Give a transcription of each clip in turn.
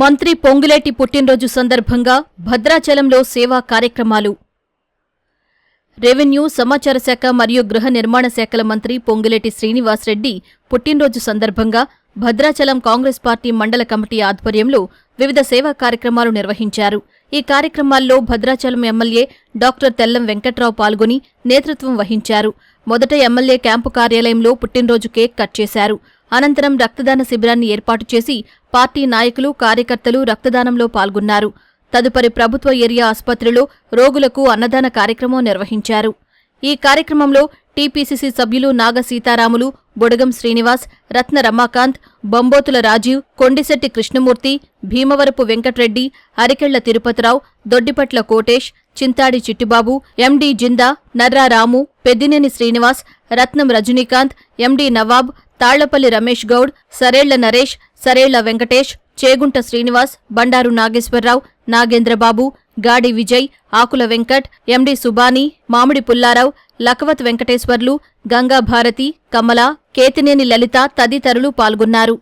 మంత్రి పొంగులేటి పుట్టినరోజు సందర్భంగా భద్రాచలంలో సేవా కార్యక్రమాలు. రెవెన్యూ సమాచార శాఖ మరియు గృహ నిర్మాణ శాఖల మంత్రి పొంగులేటి శ్రీనివాసరెడ్డి పుట్టినరోజు సందర్భంగా భద్రాచలం కాంగ్రెస్ పార్టీ మండల కమిటీ ఆధ్వర్యంలో వివిధ సేవా కార్యక్రమాలు నిర్వహించారు. ఈ కార్యక్రమాల్లో భద్రాచలం ఎమ్మెల్యే డాక్టర్ తెల్లం వెంకట్రావు పాల్గొని నేతృత్వం వహించారు. మొదట ఎమ్మెల్యే క్యాంపు కార్యాలయంలో పుట్టినరోజు కేక్ కట్ చేశారు. అనంతరం రక్తదాన శిబిరాన్ని ఏర్పాటు చేసి పార్టీ నాయకులు కార్యకర్తలు రక్తదానంలో పాల్గొన్నారు. తదుపరి ప్రభుత్వ ఏరియా ఆసుపత్రిలో రోగులకు అన్నదాన కార్యక్రమం నిర్వహించారు. ఈ కార్యక్రమంలో టీపీసీసీ సభ్యులు నాగ సీతారాములు బొడగం శ్రీనివాస్ రత్న రమాకాంత్ బొంబోతుల రాజీవ్ కొండిశెట్టి కృష్ణమూర్తి భీమవరపు వెంకట్రెడ్డి అరికెళ్ళ తిరుపతిరావు దొడ్డిపట్ల కోటేష్ చింతాడి చిట్టిబాబు ఎండి జిందా నర్రా రాము పెద్దినేని శ్రీనివాస్ రత్నం రజనీకాంత్ ఎండి నవాబ్ తాళ్ళపల్లి రమేష్ గౌడ్ సరేళ్ళ నరేష్ సరేళ్ళ వెంకటేష్ చేగుంట శ్రీనివాస్ బండారు నాగేశ్వరరావు నాగేంద్రబాబు గాడి విజయ్ ఆకుల వెంకట్ ఎండి సుబాని మామిడి పుల్లారావు లఖవత్ వెంకటేశ్వర్లు గంగా భారతి కమల కేతినేని లలిత తదితరులు పాల్గొన్నారు.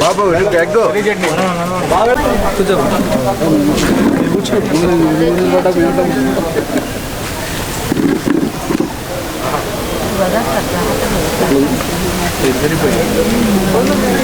ബാബു ഒരു കേക്കോ ഇവർ പോയി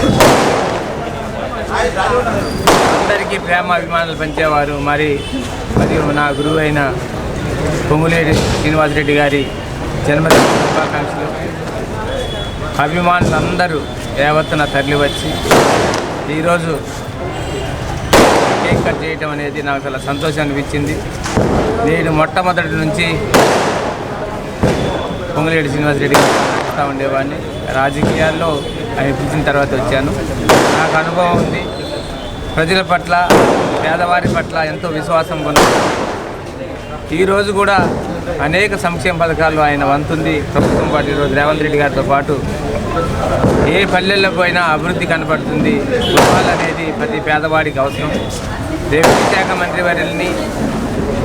అందరికీ ప్రేమ అభిమానులు పంచేవారు. మరి మరియు నా గురువు అయిన పొంగులేటి శ్రీనివాసరెడ్డి గారి జన్మదిన శుభాకాంక్షలు. అభిమానులందరూ యావత్తున తరలి వచ్చి ఈరోజు కేక్ కట్ చేయటం అనేది నాకు చాలా సంతోషం అనిపించింది. నేను మొట్టమొదటి నుంచి పొంగులేటి శ్రీనివాసరెడ్డి గారు ఉండేవాడిని. రాజకీయాల్లో అని పిలిచిన తర్వాత వచ్చాను. నాకు అనుభవం ఉంది. ప్రజల పట్ల పేదవారి పట్ల ఎంతో విశ్వాసం పొందాను ఈరోజు కూడా అనేక సంక్షేమ పథకాలు ఆయన వంతుంది. ప్రభుత్వం పాటు ఈరోజు రేవంత్ రెడ్డి గారితో పాటు ఏ పల్లెల్లో పోయినా అభివృద్ధి కనపడుతుంది. గృహాలు అనేది ప్రతి పేదవాడికి అవసరం. రెవెన్యూ శాఖ మంత్రి వర్యుల్ని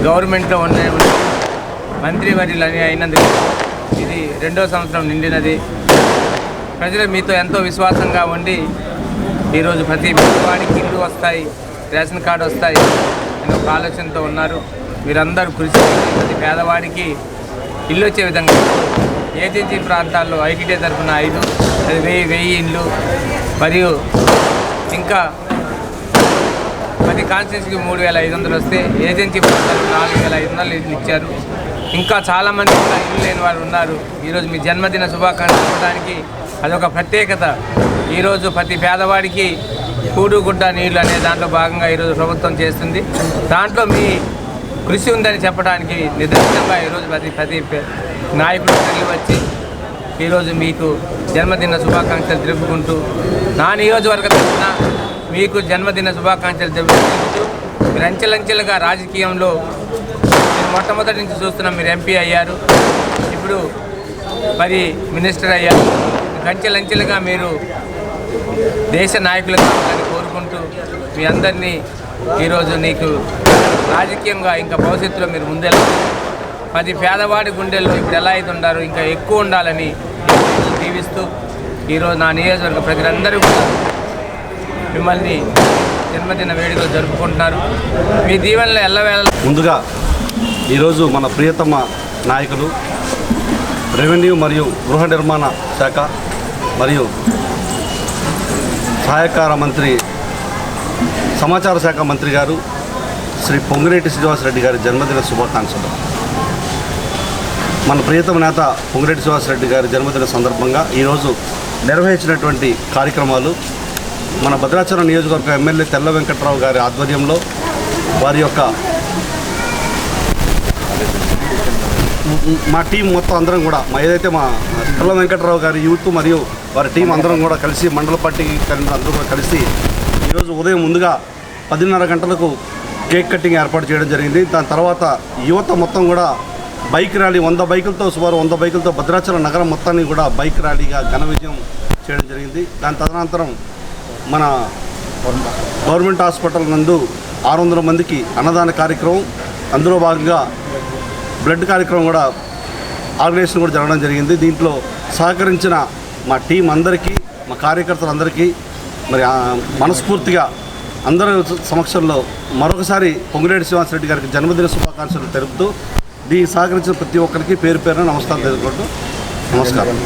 గవర్నమెంట్లో ఉన్న మంత్రివర్యులని అయినందుకు ఇది రెండో సంవత్సరం నిండినది. ప్రజలు మీతో ఎంతో విశ్వాసంగా ఉండి ఈరోజు ప్రతి వాడికి ఇల్లు వస్తాయి రేషన్ కార్డు వస్తాయి అనే ఒక ఆలోచనతో ఉన్నారు. మీరందరూ కృషి ప్రతి పేదవాడికి ఇల్లు వచ్చే విధంగా ఏజెన్సీ ప్రాంతాల్లో ఐటీడీ తరఫున ఐదు అది వెయ్యి వెయ్యి ఇండ్లు మరియు ఇంకా ప్రతి కాన్స్టిట్యూన్సీకి మూడు వేల ఐదు వందలు వస్తే ఏజెన్సీ ప్రాంతాలకు నాలుగు వేల ఐదు వందలు ఇచ్చారు. ఇంకా చాలామంది కూడా ఇల్లు లేని వారు ఉన్నారు. ఈరోజు మీ జన్మదిన శుభాకాంక్షలు ఇవ్వడానికి అదొక ప్రత్యేకత. ఈరోజు ప్రతి పేదవాడికి కూడు గుడ్డ నీళ్ళు అనే దాంట్లో భాగంగా ఈరోజు ప్రభుత్వం చేస్తుంది. దాంట్లో మీ కృషి ఉందని చెప్పడానికి నిదర్శనంగా ఈరోజు ప్రతి ప్రతి నాయకుడు తరలి వచ్చి ఈరోజు మీకు జన్మదిన శుభాకాంక్షలు తెలుపుకుంటూ నా నియోజకవర్గ తరఫున మీకు జన్మదిన శుభాకాంక్షలు తెలుపుకుంటూ రంచెలంచెలుగా రాజకీయంలో మొట్టమొదటి నుంచి చూస్తున్నాం మీరు ఎంపీ అయ్యారు. ఇప్పుడు మరి మినిస్టర్ అయ్యారు. గంచెలంచెలుగా మీరు దేశ నాయకులుగా కోరుకుంటూ మీ అందరినీ ఈరోజు నీకు రాజకీయంగా ఇంకా భవిష్యత్తులో మీరు ముందెళ్ళాలి పది పేదవాడి గుండెల్లో ఇప్పుడు ఎలా అయితే ఉండారో ఇంకా ఎక్కువ ఉండాలని దీవిస్తూ ఈరోజు నా నియోజకవర్గ ప్రజలందరూ కూడా మిమ్మల్ని జన్మదిన వేడుకలు జరుపుకుంటున్నారు. మీ దీవెనలో ఎల్లవేళ ముందుగా ఈరోజు మన ప్రియతమ నాయకులు రెవెన్యూ మరియు గృహ నిర్మాణ శాఖ మరియు సహాయకార మంత్రి సమాచార శాఖ మంత్రి గారు శ్రీ పొంగిరెడ్డి శ్రీనివాసరెడ్డి గారి జన్మదిన శుభాకాంక్షలు. మన ప్రియతమ నేత పొంగిరెడ్డి శ్రీనివాసరెడ్డి గారి జన్మదిన సందర్భంగా ఈరోజు నిర్వహించినటువంటి కార్యక్రమాలు మన భద్రాచలం నియోజకవర్గ ఎమ్మెల్యే తెల్ల వెంకట్రావు గారి ఆధ్వర్యంలో వారి యొక్క మా టీం మొత్తం అందరం కూడా మా ఏదైతే మా తెల్ల వెంకటరావు గారి యూత్ మరియు వారి టీం అందరం కూడా కలిసి మండల పార్టీ కలిసి అందరూ కూడా కలిసి ఈరోజు ఉదయం ముందుగా పదిన్నర గంటలకు కేక్ కటింగ్ ఏర్పాటు చేయడం జరిగింది. దాని తర్వాత యువత మొత్తం కూడా బైక్ ర్యాలీ వంద బైకులతో సుమారు వంద బైకులతో భద్రాచలం నగరం మొత్తాన్ని కూడా బైక్ ర్యాలీగా ఘన విజయం చేయడం జరిగింది. దాని తదనంతరం మన గవర్నమెంట్ హాస్పిటల్ నందు ఆరు వందల మందికి అన్నదాన కార్యక్రమం అందులో భాగంగా బ్లడ్ కార్యక్రమం కూడా ఆర్గనైజేషన్ కూడా జరగడం జరిగింది. దీంట్లో సహకరించిన మా టీం అందరికీ మా కార్యకర్తలందరికీ మరి మనస్ఫూర్తిగా అందరి సమక్షంలో మరొకసారి పొంగిరెడ్డి శ్రీనివాసరెడ్డి గారికి జన్మదిన శుభాకాంక్షలు తెలుపుతూ దీనికి సహకరించిన ప్రతి ఒక్కరికి పేరు పేరున నమస్కారం తెలుపుకుంటూ నమస్కారం.